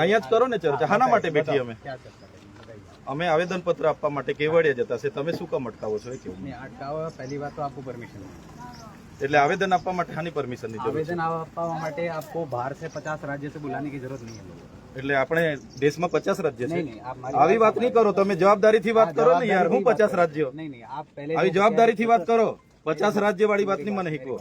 અહીંયા જ કરો ને ચર્ચા. હાના માટે બેઠી અમે. અમે આવેદન પત્ર આપવા માટે કેવડિયા જતા છે. તમે શું કામ અટકાવો છો એ પહેલી વાત તો આપકો પરમિશન એટલે આવેદન આપવા માટે હાની પરમિશનની આવેદન આપવા માટે આપકો બહાર સે 50 રાજ્ય સે બુલાને કી જરૂરત નહીં એટલે આપણે દેશમાં 50 રાજ્ય છે. આવી વાત નહીં કરો. તમે જવાબદારી થી વાત કરો ને યાર. હું 50 રાજ્યો. નહીં નહીં આપ પહેલે આવી જવાબદારીથી વાત કરો. 50 રાજ્ય વાળી વાતની મને હીકો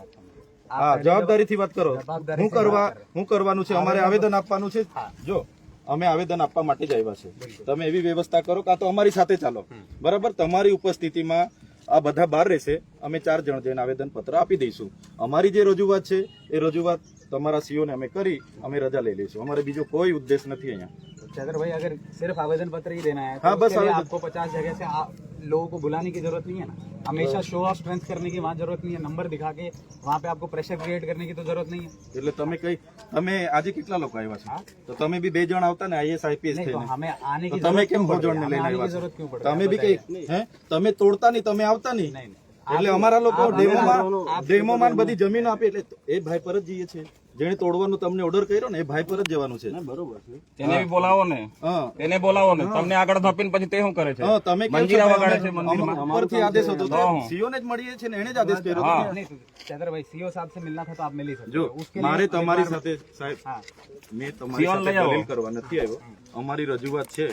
હા જવાબદારીથી વાત કરો. હું કરવા હું કરવાનું છે અમારે આવેદન આપવાનું છે. જો અમે આવેદન આપવા માટે જ આવ્યા છે. તમે એવી વ્યવસ્થા કરો કાં તો અમારી સાથે ચાલો. બરાબર? તમારી ઉપસ્થિતિમાં આ બધા બહાર રહેશે. અમે ચાર જણ જઈને આવેદન પત્ર આપી દઈશું. અમારી જે રજૂઆત છે એ રજૂઆત તમારા સીઓ ને અમે કરી અમે રજા લઈ લઈશું. અમારે બીજો કોઈ ઉદ્દેશ નથી અહીંયા. चंद्र भाई अगर सिर्फ आवेदन पत्र ही देना है तो हाँ, बस उसके लिए आवेदन- आपको पचास जगह से आ, लोगों को बुलाने की जरूरत नहीं है ना हमेशा शो ऑफ स्ट्रेंथ करने की वहाँ जरूरत नहीं है नंबर दिखा के वहाँ पे आपको प्रेशर क्रिएट करने की तो जरूरत नहीं है એટલે તમે કઈ તમે આજે કેટલા લોકો આવ્યા છો તો તમે બી બે જણ આવતા ને આઈએસ આઈપીએસ नहीं तो થઈને हमें आने તો की તમે जरूरत કેમ क्यों पड़ ભોજન रही ને है? हमें લઈને आने की આવ્યા जरूरत છો? क्यों पड़ रही है? તમે બી કઈ હે તમે તોડતા નહીં તમે આવતા નહીં नहीं नहीं એટલે અમારા લોકો ડેમોમાં ડેમોમાં બધી જમીન આપી એટલે એ ભાઈ પર જ જઈએ છે જેને તોડવાનો તમને ઓર્ડર કર્યો ને એ ભાઈ પર જ જવાનું છે. બરોબર છે. તેને બી બોલાવો ને. તેને બોલાવો ને. તમને આગળ ધપીને પછી તે શું કરે છે? તમે મંજીરા વગાડે છે મંદિરમાં ઉપરથી આદેશ હતો સીઓ ને જ મળીએ છે ને એને જ આદેશ કર્યો હતો. ચેતરભાઈ સીઓ સાહેબ સે મિલના થા આપ મિલી શકો. જો મારે તમારી સાથે સાહેબ હા. મેં તમારી સાથે દલીલ કરવા નથી આવ્યો. અમારી રજૂઆત છે.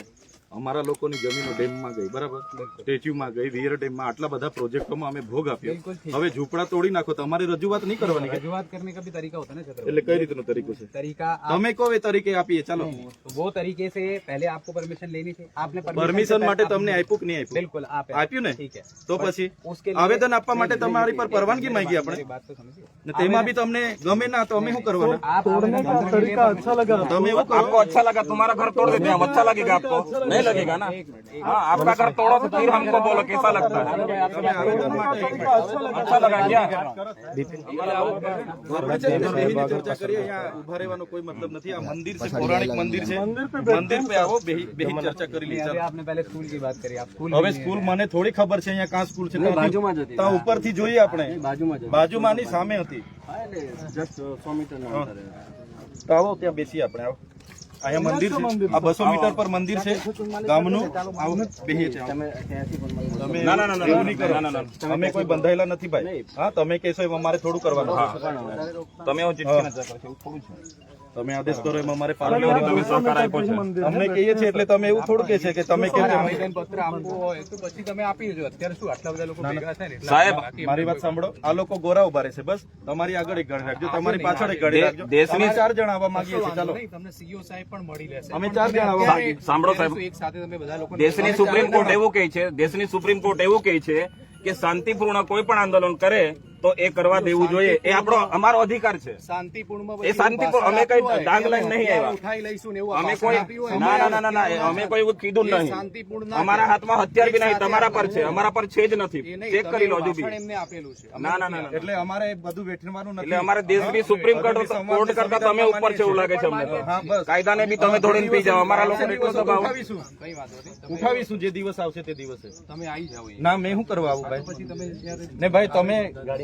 અમારા લોકોની જમીનો ડેમમાં ગઈ બરાબર સ્ટેચ્યુમાં ગઈ વિયર ડેમમાં આટલા બધા પ્રોજેક્ટોમાં અમે ભોગ આપ્યો बिल्कुल ठीक હવે ઝૂંપડા તોડી નાખો તમારી રજૂઆત નહીં કરવાની કે? रजुआत करने का भी तरीका होता है ना चंद्र भाई એટલે કઈ રીતનો તરીકો છે तरीका आप તમે કહો એ તરીકે આપીએ ચાલો तो वो तरीके से पहले आपको परमिशन लेनी थी आपने permission પરમિશન से માટે पहले- તમને આપ્યું કે નહીં આપ્યું बिल्कुल आप આપ્યું ને ठीक है તો પછી उसके लिए આવેદન આપવા માટે તમારી પર પરવાનગી માંગી આપણે मेरी बात तो समझिए ને તેમાં બી તમને ગમે ના તો અમે શું કરવાના आप आवेदन करने के लिए permission- તમે એવું કરો आपको अच्छा लगा तुम्हारा घर तोड़ देते हैं अब अच्छा लगेगा आपको नहीं लगेगा ना हाँ आपका घर तोड़ो तो फिर हमको बोलो कैसा लगता है તમે આવેદન માટે अच्छा लगा क्या બરાબર છે, તમે બેહીને ચર્ચા કરીએ અહીંયા ઉભા રહેવાનો કોઈ મતલબ નથી આ મંદિર છે પૌરાણિક મંદિર છે મંદિર પે આવો બેહી બેહી ચર્ચા કરી લઈએ अभी आपने पहले स्कूल की बात करी आप स्कूल હવે સ્કૂલ મને થોડી ખબર છે અહીંયા કાં સ્કૂલ છે ત્યાંથી- ત્યાં ઉપરથી જોઈએ આપણે બાજુમાંની સામે હતી હા. તો આવો ત્યાં બેસીએ આપણે આવો અહીંયા મંદિર છે. આ બસો મીટર પર મંદિર છે. ગામનું. આવું બેહીએ છે તમે ના, ના, ના, ના, એવું નહીં કરો. ના, ના, ના. અમે કોઈ બંધાયેલા નથી ભાઈ. હા તમે કહેશો એમ અમારે થોડું કરવાનું. તમે હું. ચિઠ્ઠી ના કરશો, થોડું છે. તમે આદેશ કરો એમાં અમારે પાલન તમે સહકાર આપ્યો છે. અમને કહીએ છીએ એટલે તમે એવું થોડું કે છે કે તમે કેમ એમ- આવેદન પત્ર આપવું હોય તો પછી તમે આપી દેજો. અત્યારે શું આટલા બધા લોકો ભેગા થાય ને એટલે સાહેબ મારી વાત સાંભળો. આ લોકો ગોરા ઊભા રહેશે બસ. તમારી આગળ એક ગાડી રાખજો. તમારી પાછળ એક ગાડી દે- રાખજો. દેશની- ચાર જણ આવવા માંગીએ છીએ. ચાલો. તમને સીઓ સાહેબ પણ મળી લેશે. અમે ચાર જણ આવવા માંગીએ છીએ. સાંભળો સાહેબ. એક સાથે તમે બધા લોકો દેશની સુપ્રીમ કોર્ટ એવું કહે છે દેશની સુપ્રીમ કોર્ટ એવું કહે છે કે શાંતિપૂર્ણ કોઈ પણ આંદોલન કરે તો એ કરવા દેવું જોઈએ. એ આપણો અમારો અધિકાર છે. એ શાંતિપૂર્ણ. અમે કઈ ડાંગ લઈને નહીં આવ્યા. ઉઠાઈ લઈશું એવું અમે કોઈ ના ના ના ના અમે કોઈ એવું કીધું નહીં. શાંતિપૂર્ણ અમારા હાથમાં હથિયાર બી નહીં. તમારા પર છે. અમારા પર છે જ નથી. ચેક કરી લો બી. એમને આપેલું છે. ના ના ના. એટલે અમારે બધું વેઠવાનું નથી. એટલે અમારે દેશ બી સુપ્રીમ કોર્ટ કરતા તમે ઉપર છે એવું લાગે છે અમને. કાયદાને બી તમે ધોડીને પી જાઓ. અમારા લોકો ઉઠાવીશું. જે દિવસ આવશે તે દિવસે. તમે આવી જાવ ના મેં શું કરવા આવું ભાઈ? ને ભાઈ તમે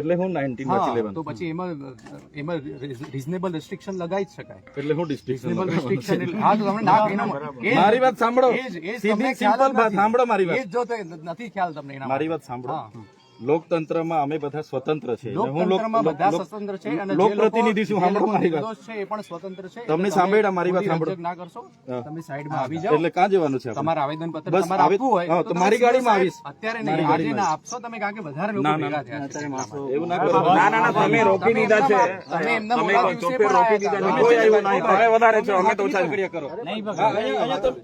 એટલે હું નાઇન્ટીન વાંચી લેવાનું તો પછી એમાં એમાં રિઝનેબલ રેસ્ટ્રિક્શન લગાવી જ શકાય. એટલે હું રિઝનેબલ રેસ્ટ્રિક્શન હા તો તમને ના એના મારી વાત સાંભળો. સીધી સિમ્પલ વાત સાંભળો મારી વાત. એ જો તે નથી ખ્યાલ તમને એના મારી વાત સાંભળો. હા. લોકતંત્રમાં અમે બધા સ્વતંત્ર છે લોકતંત્રમાં બધા સ્વતંત્ર છે અને સાંભળો મારી વાત. છે એ પણ સ્વતંત્ર છે. તમને સાંભળ્યા મારી વાત સાંભળો. ના કરશો. તમે સાઈડમાં આવી જાઓ. એટલે ક્યાં જવાનું છે તમારું આવેદન પત્ર તમારે આપવું હોય તો મારી ગાડીમાં આવીશ. અત્યારે નહીં આજે ના આપશો તમે કારણ કે વધારે લોકો ભેગા થયા. એવું ના કરો. ના ના ના તમે રોકી દીધા છે તમે એમના મોટા દિવસે પણ રોકી દીધા કોઈ આવ્યો નહીં તમે વધારે છો અમે તો ઓછા કરો. નહીં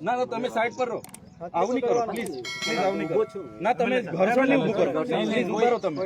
ના ના તમે સાઈડ પર રહો. આવું નહીં કરો પ્લીઝ પ્લીઝ આવું નહીં કરો. ના તમે ઘર્ષણ નહીં ઊભું કરો. પ્લીઝ ઊભા રહો તમે.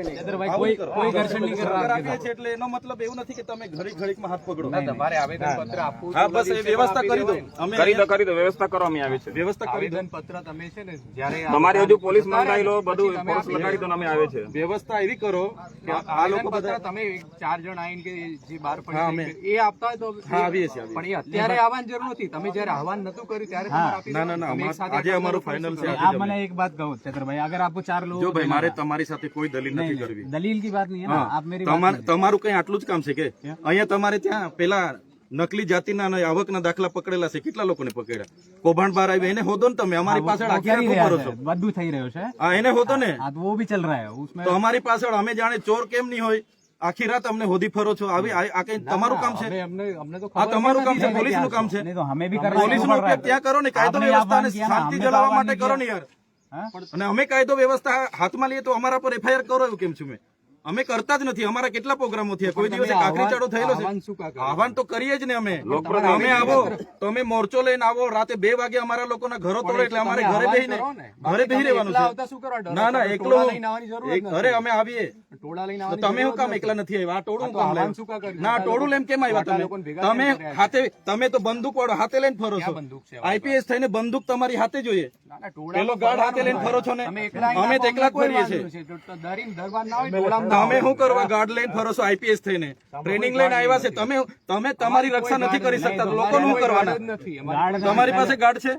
કોઈ કોઈ ઘર્ષણ નહીં કરવા આપીએ આપીએ એટલે એનો મતલબ એવું નથી કે તમે ઘડીક ઘડીકમાં હાથ પકડો. તમારે આવેદન પત્ર આપવું હા બસ એ વ્યવસ્થા કરી દો. અમે કરી દો કરી દો. વ્યવસ્થા કરો અમે આવી છે. વ્યવસ્થા કરી દો. પત્ર તમે છે ને જ્યારે તમારે હજુ પોલીસ મંગાઈ લો બધું ફોર્સ લગાડી દો અમે આવે છે. વ્યવસ્થા એવી કરો કે આ લોકો બધા તમે ચાર જણ આવીને કે જે બાર પડે એ આપતા હોય તો હા, આવીએ છીએ, પણ એ અત્યારે આવવાની જરૂર નથી. તમે જ્યારે આહવાન નતું કર્યું ત્યારે ના ના ના આજે આપો અમારું તો ફાઇનલ છે શું આજે आप मैंने एक बात कहो चतुर अगर आपको चार लोग જો ભાઈ મારે તમારી સાથે કોઈ દલીલ નથી કરવી दलील की बात नहीं है ना હા आप मेरी बात તમારે તમારું કઈ આટલું જ કામ છે કે અહીંયા તમારે ત્યાં પેલા નકલી જાતિના અને આવકના દાખલા પકડેલા છે કેટલા લોકોને પકડ્યા કૌભાંડ બહાર આવ્યા એને હોદો ને તમે અમારી પાછળ वो આખી कर ही આખું रहा કરો છો है બધું થઈ રહ્યું છે હા એને હોદો ને हाँ तो वो भी चल रहा है उसमें તો અમારી પાછળ અમે જાણે ચોર કેમ નહીં હોય આખી રાત અમને હોદી ફરો છો. આવી આ કઈ તમારું કામ છે? આ તમારું કામ છે પોલીસનું કામ છે. પોલીસ નો ઉપયોગ ત્યાં કરો ને કાયદો વ્યવસ્થા શાંતિ જળવવા માટે કરો ને યાર. અને અમે કાયદો વ્યવસ્થા હાથમાં લઈએ તો અમારા પર એફઆઈઆર કરો એવું કેમ છું મેં? અમે કરતા જ નથી. અમારા કેટલા પ્રોગ્રામો થયા? કોઈ દિવસે કાકરી ચાડો થયેલો છે. આહવાન તો કરીએ જ ને અમે. અમે આવો તો અમે મોરચો લઈને આવો. રાતે બે વાગે અમારા લોકોના ઘરો તોડે એટલે અમારે ઘરે બેહીને ઘરે બેહી રહેવાનું છે. ના ના એકલો અરે અમે આવીએ. તમે શું કામ એકલા નથી. આવ્યા? આ ટોળું કામ? ના ટોળું લેમ કેમ આવ્યા તમે? તમે હાથે તમે તો બંદૂક વાળો હાથે લઈને ફરો છો. ક્યાં બંદૂક છે? આઈપીએસ થઈને બંદૂક તમારી હાથે જોઈએ. ના, ના, ટોળામાં પેલો ગાર્ડ હાથે લઈને ફરો છો ને. અમે તો એકલા જ કોઈ રહીએ છીએ. તમે શું કરવા ગાર્ડ લઈને ફરો છો આઈપીએસ થઈને? ટ્રેનિંગ લઈને આવ્યા છે? તમે તમે તમારી રક્ષા નથી કરી શકતા. લોકો શું કરવાના? તમારી પાસે ગાર્ડ છે.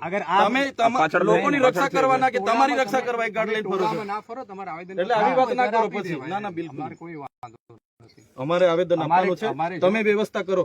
અગર તમે લોકોની રક્ષા કરવાના કે તમારી રક્ષા કરવા એક ગાર્ડ લઈને ફરો છો? ના ફરો તમારે આવેદન એટલે આવી વાત ના કરો પછી. ના, ના, બિલકુલ. અમારે કોઈ વાંધો નથી. અમારે આવેદન આપવાનું છે. તમે વ્યવસ્થા કરો.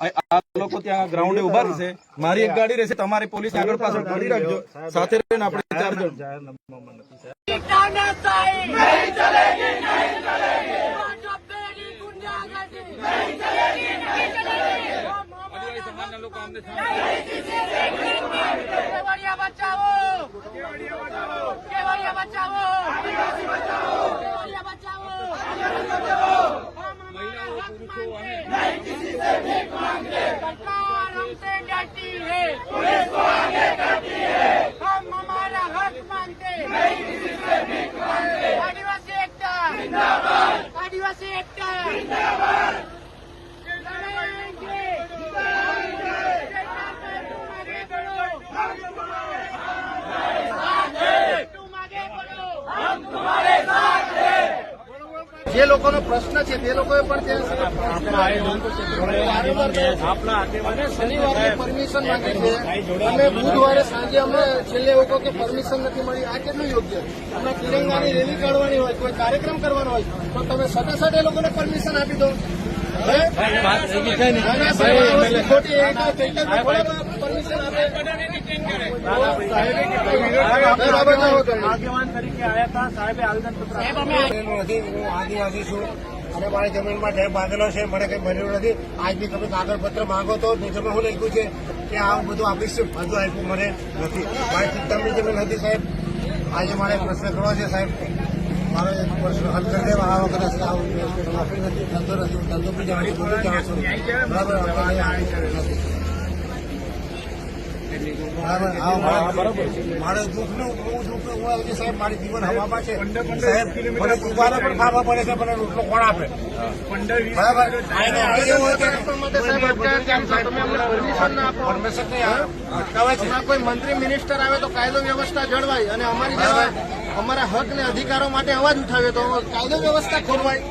આ આ લોકો ત્યાં ગ્રાઉન્ડે ઊભા રહેશે. મારી એક ગાડી રહેશે તમારી પોલીસ આગળ પાછળ ગાડી રાખજો. સાથે રહીને આપણે ચાર જણ. જે લોકોનો પ્રશ્ન છે તે લોકોએ પણ ત્યાં શનિવારે પરમિશન માંગી છે. અને બુધવારે સાંજે અમે છેલ્લે એવું કહો કે પરમિશન નથી મળી. આ કેટલું યોગ્ય અમે તિરંગાની રેલી કાઢવાની હોય કોઈ કાર્યક્રમ કરવાનો હોય તો તમે સાથે સાથે એ લોકોને પરમિશન આપી દો. ખોટી એ ચૈતન્ય થોડા પરમિશન આપે સાહેબ, આ બતાવો તમે. આગેવાન તરીકે આવ્યા હતા સાહેબે આવેદન નથી હું આદિવાસી છું. અને મારી જમીનમાં ઢેર બાંધેલો છે. મને કઈ મળ્યું નથી. આજ બી તમે કાગળપત્ર માંગો તો નીચેમાં હું લખ્યું છે? કે આ બધું આપીશ હજુ આપ્યું મને નથી. મારી સિત્તમની જમીન હતી સાહેબ. આજે મારે પ્રશ્ન કરવો છે સાહેબ. મારો એક પ્રશ્ન હલ કરી દેવા આ વખતે આ નથી ધંધો નથી ધંધો બી જાણી બધું જાણું છું. બરાબર હવે અહીંયા નથી બરાબર હા મારે બરાબર મારે દુઃખનું દુઃખ હું આજે સાહેબ. મારી જીવન હવામાં છે. સાહેબ મને ઉભાને પણ ખાવા પડે છે મને રોટલો કોણ આપે. બરાબર? આને આવી એવું હોય કે સાહેબ અટકાયત કેમ છે? તમે અમને પરમિશન ના આપો. પરમિશન નહીં અટકાવે છે. કોઈ મંત્રી મિનિસ્ટર આવે તો કાયદો વ્યવસ્થા જળવાય અને અમારી જેવા અમારા હક ને અધિકારો માટે અવાજ ઉઠાવે તો કાયદો વ્યવસ્થા ખોરવાય.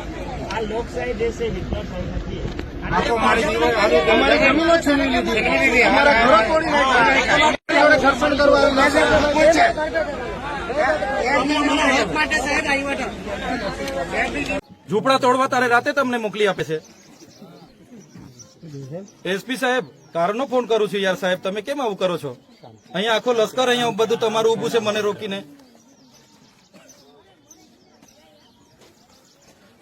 આ લોકશાહી દેશ છે વિકાસશાહી નથી આખો મારી જીવન અમારી જમીનો છીનવી લીધી. અમારા ઘરો તોડી નાખ્યા. ઘર્ષણ કરવા આવ્યા. કોઈ છે? ઝૂંપડા તોડવા તારે રાતે તમને મોકલી આપે છે. એસપી સાહેબ કારનો ફોન કરું છું યાર સાહેબ. તમે કેમ આવું કરો છો? અહીંયા આખો લશ્કર અહીંયા બધું તમારું ઊભું છે મને રોકીને.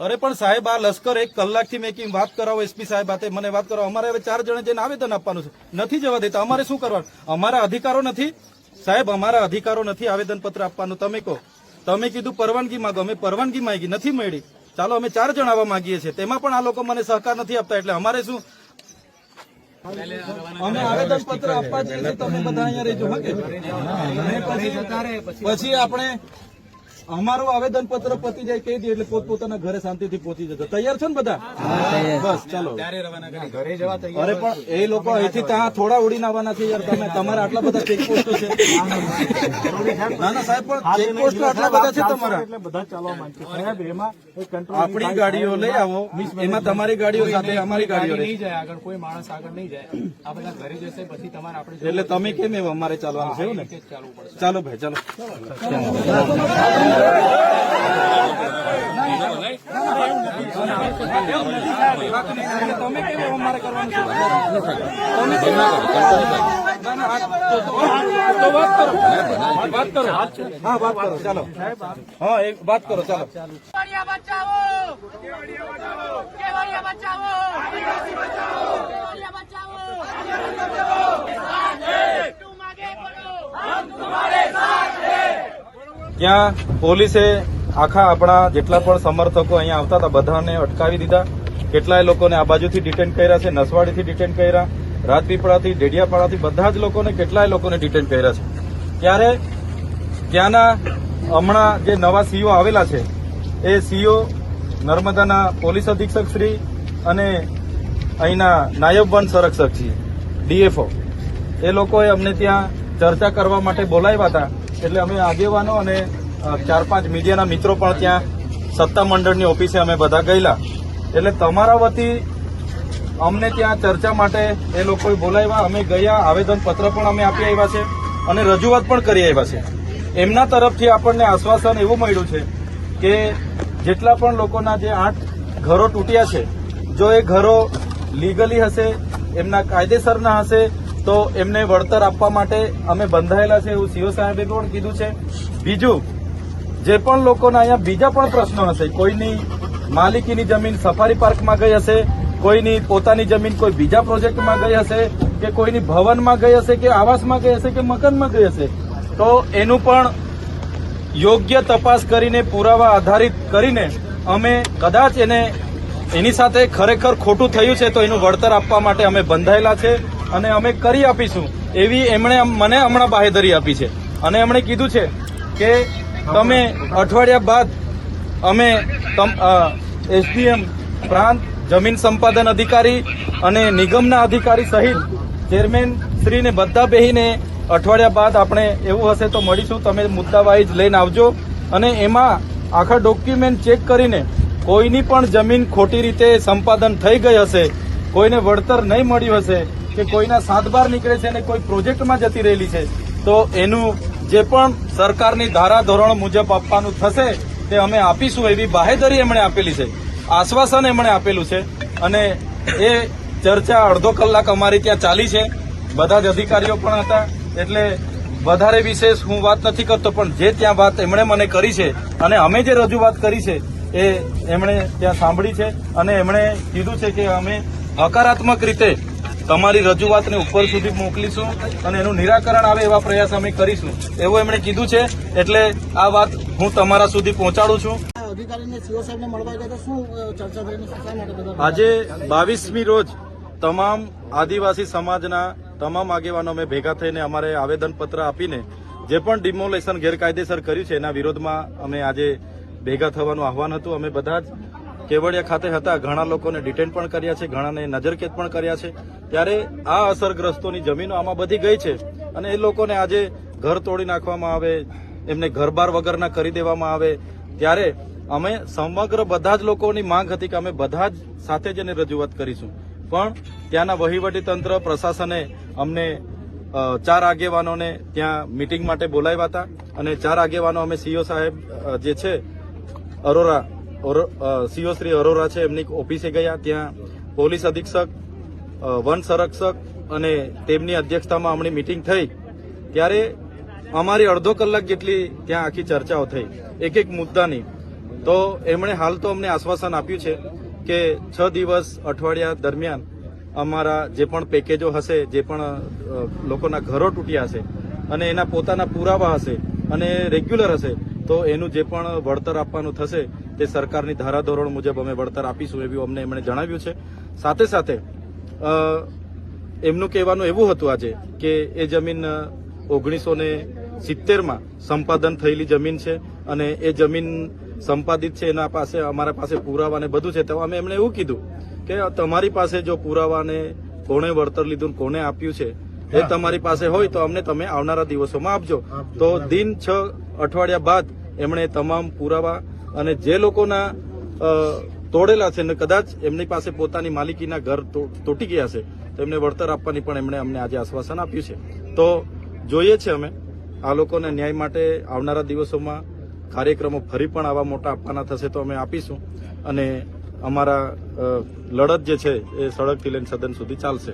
અરે પણ સાહેબ આ લશ્કર એક કલાકથી મેં વાત કરાવો એસપી સાહેબ હાથે મને વાત કરાવો. અમારે હવે ચાર જણે જઈને આવેદન આપવાનું છે. નથી જવા દેતા. અમારે શું કરવાનું? અમારા અધિકારો નથી. સાહેબ અમારા અધિકારો નથી આવેદન પત્ર આપવાનું. તમે કહો. તમે કીધું પરવાનગી માંગો. અમે પરવાનગી માંગી. નથી મળી. ચાલો અમે ચાર જણ આવવા માંગીએ છીએ. તેમાં પણ આ લોકો મને સહકાર નથી આપતા. એટલે અમારે શું? અમે આવેદન પત્ર આપવા જઈએ છીએ. તમે બધા અહીંયા રહેજો. પછી આપણે અમારું આવેદન પત્ર પતી જાય કહી દઈએ એટલે પોતપોતાના ઘરે શાંતિથી પહોંચી જજો. તૈયાર છો ને બધા? બસ ચાલો. ઘરે જવા અરે પણ એ લોકો અહીંથી ત્યાં થોડા ઉડીને આવવાના છે યાર. તમે તમારા આટલા બધા ચેકપોસ્ટો છે. ના ના સાહેબ પણ ચેકપોસ્ટો આટલા બધા છે તમારા. એટલે બધા ચાલવા માંગે સાહેબ એમાં આપણી ગાડીઓ લઈ આવો. એમાં તમારી ગાડીઓ સાથે અમારી ગાડીઓ નહીં જાય આગળ કોઈ માણસ આગળ નહીં જાય. આ બધા ઘરે જશે પછી તમારે આપણે એટલે તમે કેમ એવું? અમારે ચાલવાનું છે ને? ચાલો ભાઈ ચાલો. તમે એમ અમારે વાત કરો ચાલો વાત કરો ચાલો બચાવો બચાવો કેવડિયા બચાવો તું માગે બોલો ત્યાં પોલીસે આખા આપણા જેટલા પણ સમર્થકો અહીંયા આવતા હતા, બધાને અટકાવી દીધા. કેટલાય લોકોને આ બાજુથી ડિટેન કર્યા છે, નસવાડીથી ડિટેન કર્યા, રાજપીપળાથી, ડેડિયાપાડાથી, બધા જ લોકોને કેટલાય લોકોને ડિટેન કર્યા છે. ત્યારે ત્યાંના હમણાં જે નવા સીઓ આવેલા છે, એ સીઓ નર્મદાના પોલીસ અધિક્ષક શ્રી અને અહીંના નાયબ વન સંરક્ષક છીએ, ડીએફઓ. એ લોકોએ અમને ત્યાં ચર્ચા કરવા માટે બોલાવ્યા હતા. એટલે અમે આગેવાનો અને ચાર પાંચ મીડિયાના મિત્રો પણ ત્યાં સત્તા મંડળની ઓફિસે અમે બધા ગયેલા. એટલે તમારા વતી અમને ત્યાં ચર્ચા માટે એ લોકોએ બોલાવ્યા. અમે ગયા આવેદન પત્ર પણ અમે આપી આવ્યા છે અને રજૂઆત પણ કરી આવ્યા છે. એમના તરફથી આપણને આશ્વાસન એવું મળ્યું છે કે જેટલા પણ લોકોના જે આઠ ઘરો તૂટ્યા છે, જો એ ઘરો લીગલી હશે, એમના કાયદેસરના હશે તો એમને વળતર આપવા માટે અમે બંધાયેલા છે એવું સીઓ સાહેબે પણ કીધું છે. બીજું, જે પણ લોકોના અહીંયા બીજા પણ પ્રશ્નો હશે, કોઈની માલિકીની જમીન સફારી પાર્કમાં ગઈ હશે, કોઈની પોતાની જમીન કોઈ બીજા પ્રોજેક્ટમાં ગઈ હશે, કે કોઈની ભવનમાં ગઈ હશે, કે આવાસમાં ગઈ હશે, કે મકાનમાં ગઈ હશે, તો એનું પણ યોગ્ય તપાસ કરીને, પુરાવા આધારિત કરીને અમે કદાચ એને એની સાથે ખરેખર ખોટું થયું છે, તો એનું વળતર આપવા માટે અમે બંધાયેલા છે. અને અમે કરી આપીશું એવી એમણે મને હમણાં બાહેધરી આપી છે. અને એમણે કીધું છે કે તમે અઠવાડિયા બાદ અમે એસડીએમ પ્રાંત, જમીન સંપાદન અધિકારી અને નિગમના અધિકારી સહિત ચેરમેન શ્રીને બધા બેહીને અઠવાડિયા બાદ આપણે એવું હશે તો મળીશું. તમે મુદ્દાવાઇઝ લઈને આવજો. અને એમાં આખા ડોક્યુમેન્ટ ચેક કરીને કોઈની પણ જમીન ખોટી રીતે સંપાદન થઈ ગઈ હશે, કોઈને વળતર નહીં મળ્યું હશે કે કોઈના સાત બાર નીકળે છે અને કોઈ પ્રોજેક્ટમાં જતી રહેલી છે, તો એનું જે પણ સરકારની ધારા ધોરણ મુજબ આપવાનું થશે, તે અમે આપીશું એવી બાહેધરી એમણે આપેલી છે, આશ્વાસન એમણે આપેલું છે, અને એ ચર્ચા અડધો કલાક અમારી ત્યાં ચાલી છે. બધા જ અધિકારીઓ પણ હતા, એટલે વધારે વિશેષ હું વાત નથી કરતો, પણ જે ત્યાં વાત એમણે મને કરી છે, અને અમે જે રજૂઆત કરી છે, એ એમણે ત્યાં સાંભળી છે, અને એમણે કીધું છે કે અમે હકારાત્મક રીતે તમારી રજૂઆતને ઉપર સુધી મોકલીશું અને એનું નિરાકરણ આવે એવા પ્રયાસ અમે કરીશું. એવું એમણે કીધું છે એટલે આ વાત હું તમારા સુધી પહોંચાડું છું. અધિકારીને સીઓ સાહેબને મળવા ગયા તો શું અ, ચર્ચા થઈને શા માટે બધા? આજે બાવીસમી રોજ તમામ આદિવાસી સમાજના તમામ આગેવાનો અમે ભેગા થઈને અમારે આવેદન પત્ર આપીને જે પણ ડિમોલેશન ગેરકાયદેસર કર્યું છે એના વિરોધમાં અમે આજે ભેગા થવાનું આહવાન હતું. અમે બધા જ કેવડિયા ખાતે હતા. ઘણા લોકોને ડિટેન પણ કર્યા છે ઘણાને નજરકેદ પણ કર્યા છે. ત્યારે આ અસરગ્રસ્તોની જમીનો આમાં બધી ગઈ છે અને એ લોકોને આજે ઘર તોડી નાખવામાં આવે, એમને ઘરબાર વગરના કરી દેવામાં આવે. ત્યારે અમે સમગ્ર બધા જ લોકોની માંગ હતી કે અમે બધા જ સાથે જ એને રજૂઆત કરીશું. પણ ત્યાંના વહીવટી તંત્ર, પ્રશાસને અમને ચાર આગેવાનોને ત્યાં મિટિંગ માટે બોલાવ્યા હતા અને ચાર આગેવાનો અમે સીઓ સાહેબ જે છે, અરોરા સીઓ શ્રી અરોરા છે એમની ઓફિસે ગયા. ત્યાં પોલીસ અધિક્ષક વન સંરક્ષક અને તેમની અધ્યક્ષતામાં હમણાં મિટિંગ થઈ. ત્યારે અમારી અડધો કલાક જેટલી ત્યાં આખી ચર્ચાઓ થઈ. એક એક મુદ્દાની. તો એમણે હાલ તો અમને આશ્વાસન આપ્યું છે કે છ દિવસ અઠવાડિયા દરમિયાન અમારા જે પણ પેકેજો હશે, જે પણ લોકોના ઘરો તૂટ્યા હશે અને એના પોતાના પુરાવા હશે અને રેગ્યુલર હશે, તો એનું જે પણ વળતર આપવાનું થશે તે સરકારની ધારાધોરણ મુજબ અમે વળતર આપીશું એવું અમને એમણે જણાવ્યું છે. સાથે સાથે એમનું કહેવાનું એવું હતું આજે કે એ જમીન ઓગણીસો ને સિત્તેરમાં સંપાદન થયેલી જમીન છે અને એ જમીન સંપાદિત છે એના પાસે અમારા પાસે પુરાવા ને બધું છે. તો અમે એમણે એવું કીધું કે તમારી પાસે જો પુરાવાને કોણે વળતર લીધું કોને આપ્યું છે એ તમારી પાસે હોય તો અમને તમે આવનારા દિવસોમાં આપજો. તો દિન છ અઠવાડિયા બાદ એમણે તમામ પુરાવા અને જે લોકોના તોડેલા છે ને કદાચ એમની પાસે પોતાની માલિકીના ઘર તૂટી ગયા છે, તો એમને વળતર આપવાની પણ એમણે અમને આજે આશ્વાસન આપ્યું છે. તો જોઈએ છે અમે, આ લોકોને ન્યાય માટે આવનારા દિવસોમાં કાર્યક્રમો ફરી પણ આવા મોટા આપવાના થશે તો અમે આપીશું. અને અમારા લડત જે છે એ સડકથી લઈને સદન સુધી ચાલશે.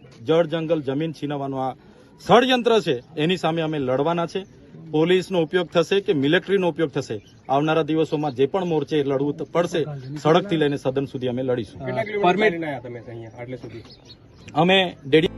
જળ જંગલ જમીન છીનવવાનું આ ષડયંત્ર છે એની સામે અમે લડવાના છે. પોલીસનો ઉપયોગ થશે કે મિલિટરીનો ઉપયોગ થશે? આવનારા દિવસોમાં જે પણ મોરચે લડવું પડશે સડકથી લઈને સદન સુધી અમે લડીશું. અમે ડેડી